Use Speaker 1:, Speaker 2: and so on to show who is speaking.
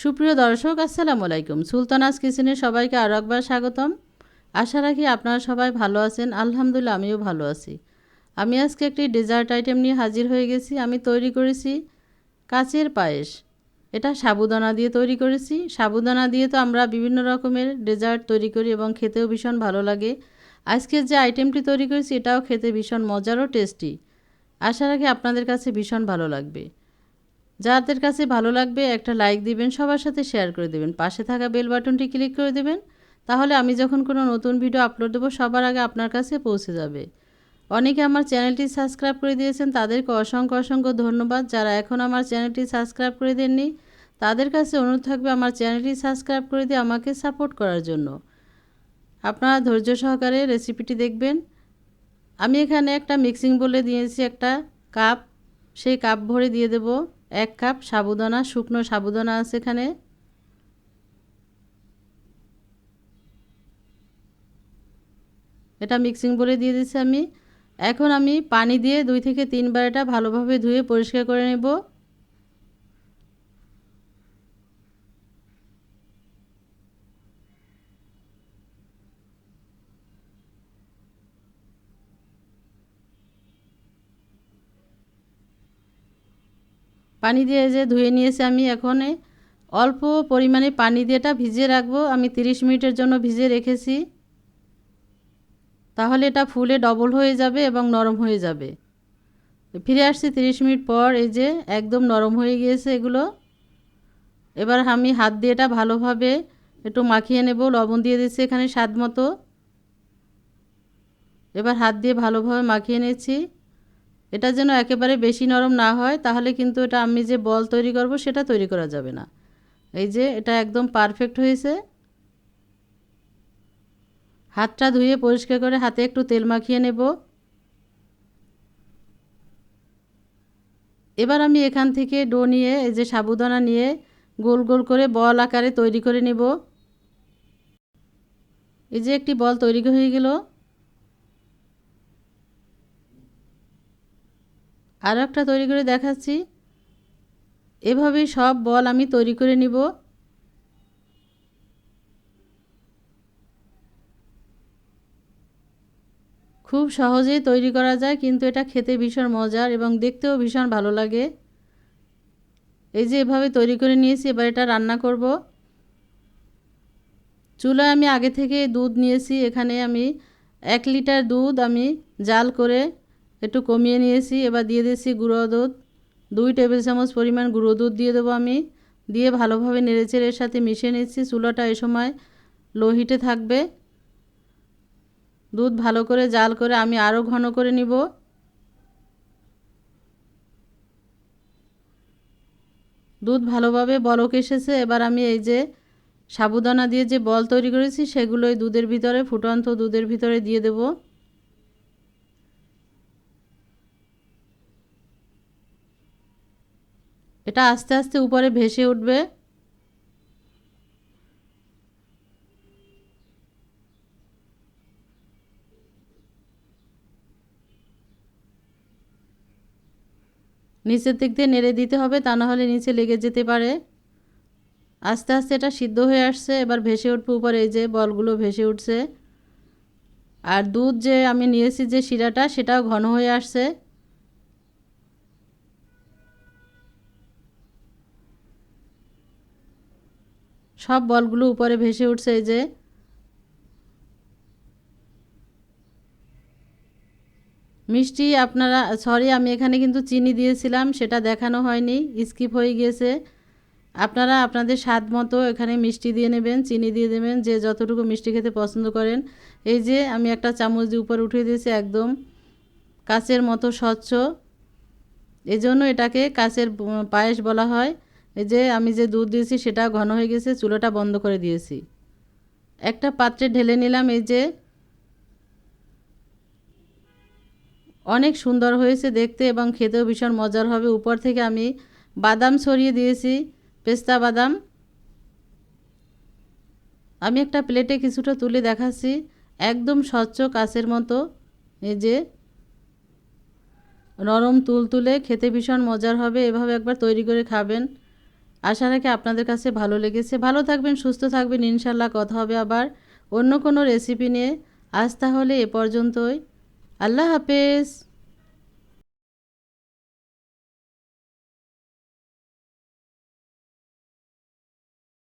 Speaker 1: সুপ্রিয় দর্শক, আসসালামু আলাইকুম। সুলতানাস কিচেনে সবাইকে আরও একবার স্বাগতম। আশা রাখি আপনারা সবাই ভালো আছেন। আলহামদুলিল্লাহ, আমিও ভালো আছি। আমি আজকে একটি ডেজার্ট আইটেম নিয়ে হাজির হয়ে গেছি। আমি তৈরি করেছি কাচের পায়েস। এটা সাবুদানা দিয়ে তৈরি করেছি। সাবুদানা দিয়ে তো আমরা বিভিন্ন রকমের ডেজার্ট তৈরি করি এবং খেতেও ভীষণ ভালো লাগে। আজকের যে আইটেমটি তৈরি করেছি, এটাও খেতে ভীষণ মজারও টেস্টি আশা রাখি আপনাদের কাছে ভীষণ ভালো লাগবে। যাদের কাছে ভালো লাগবে একটা লাইক দিবেন, সবার সাথে শেয়ার করে দেবেন। পাশে থাকা বেল বাটনটি ক্লিক করে দেবেন। তাহলে আমি যখন কোনো নতুন ভিডিও আপলোড দেবো, সবার আগে আপনার কাছে পৌঁছে যাবে। অনেকে আমার চ্যানেলটি সাবস্ক্রাইব করে দিয়েছেন, তাদেরকে অসংখ্য অসংখ্য ধন্যবাদ। যারা এখন আমার চ্যানেলটি সাবস্ক্রাইব করে দেননি, তাদের কাছে অনুরোধ থাকবে আমার চ্যানেলটি সাবস্ক্রাইব করে দিয়ে আমাকে সাপোর্ট করার জন্য। আপনারা ধৈর্য সহকারে রেসিপিটি দেখবেন। আমি এখানে একটা মিক্সিং বলে দিয়েছি একটা কাপ সেই কাপ ভরে দিয়ে দেব। এক কাপ সাবুদানা, শুকনো সাবুদানা আছে এখানে। এটা মিক্সিং বলে দিয়ে দিচ্ছি আমি। এখন আমি পানি দিয়ে দুই থেকে তিনবার এটা ভালোভাবে ধুয়ে পরিষ্কার করে নেব। পানি দিয়ে যে ধুয়ে নিয়েছি আমি এখন, অল্প পরিমাণে পানি দিয়ে এটা ভিজিয়ে রাখব। আমি 30 মিনিটের জন্য ভিজিয়ে রেখেছি। তাহলে এটা ফুলে ডবল হয়ে যাবে এবং নরম হয়ে যাবে। ফিরে আসছি 30 মিনিট পর, এই যে একদম নরম হয়ে গিয়েছে এগুলো। এবার আমি হাত দিয়ে এটা ভালোভাবে একটু মাখিয়ে নেব। লবণ দিয়ে দিচ্ছি এখানে স্বাদ মতো। এবার হাত দিয়ে ভালোভাবে মাখিয়ে নিচ্ছি। এটা যেন একেবারে বেশি নরম না হয়, তাহলে কিন্তু এটা আমি যে বল তৈরি করব সেটা তৈরি করা যাবে না। এই যে এটা একদম পারফেক্ট হয়েছে। হাতটা ধুয়ে পরিষ্কার করে হাতে একটু তেল মাখিয়ে নেব। এবার আমি এখান থেকে ডো নিয়ে, এই যে সাবুদানা নিয়ে গোল গোল করে বল আকারে তৈরি করে নেব। এই যে একটি বল তৈরি হয়ে গেল। আরও একটা তৈরি করে দেখাচ্ছি। এভাবেই সব বল আমি তৈরি করে নিব। খুব সহজেই তৈরি করা যায়, কিন্তু এটা খেতে ভীষণ মজার এবং দেখতেও ভীষণ ভালো লাগে। এই যে এভাবে তৈরি করে নিয়েছি, এবার এটা রান্না করব। চুলায় আমি আগে থেকে দুধ নিয়েছি, এখানে আমি এক লিটার দুধ আমি জাল করে একটু কমিয়ে নিয়েছি, এবার দিয়ে দিয়েছি গুঁড়ো দুধ। দুই টেবিল চামচ পরিমাণ গুঁড়ো দুধ দিয়ে দেবো আমি। দিয়ে ভালোভাবে নেড়েচেড়ে এর সাথে মিশিয়ে নিচ্ছি। চুলাটা এ সময় লো হিটে থাকবে। দুধ ভালো করে জাল করে আমি আরও ঘন করে নিব। দুধ ভালোভাবে বলক এসেছে। এবার আমি এই যে সাবুদানা দিয়ে যে বল তৈরি করেছি সেগুলোই দুধের ভিতরে, ফুটন্ত দুধের ভিতরে দিয়ে দেবো। এটা আস্তে আস্তে উপরে ভেসে উঠবে। নিচের দিক দিয়ে নেড়ে দিতে হবে, তা নাহলে নিচে লেগে যেতে পারে। আস্তে আস্তে এটা সিদ্ধ হয়ে আসছে, এবার ভেসে উঠবে উপরে, এই যে বলগুলো ভেসে উঠছে। আর দুধ যে আমি নিয়েছি যে শিরাটা, সেটাও ঘন হয়ে আসছে। সব বলগুলো উপরে ভেসে উঠছে এই যে। মিষ্টি, আপনারা সরি আমি এখানে কিন্তু চিনি দিয়েছিলাম, সেটা দেখানো হয়নি স্কিপ হয়ে গিয়েছে। আপনারা আপনাদের স্বাদ মতো এখানে মিষ্টি দিয়ে নেবেন, চিনি দিয়ে দেবেন, যে যতটুকু মিষ্টি খেতে পছন্দ করেন। এই যে আমি একটা চামচ দিয়ে উপরে উঠিয়ে দিয়েছি একদম কাচের মতো স্বচ্ছ। এজন্য এটাকে কাচের পায়েস বলা হয়। এই যে আমি যে দুধ দিয়েছি সেটা ঘন হয়ে গেছে, চুলোটা বন্ধ করে দিয়েছি। একটা পাত্রে ঢেলে নিলাম এই যে। অনেক সুন্দর হয়েছে দেখতে এবং খেতেও ভীষণ মজার হবে। উপর থেকে আমি বাদাম ছড়িয়ে দিয়েছি, পেস্তা বাদাম। আমি একটা প্লেটে কিছুটা তুলে দেখাচ্ছি, একদম স্বচ্ছ কাছের মতো। এই যে নরম তুল তুলে খেতে ভীষণ মজার হবে, এভাবে একবার তৈরি করে খাবেন। আশা রাখি আপনাদের কাছে ভালো লেগেছে। ভালো থাকবেন, সুস্থ থাকবেন। ইনশাল্লাহ কথা হবে আবার অন্য কোনো রেসিপি নিয়ে। আজ তাহলে এ পর্যন্তই। আল্লাহ হাফেজ।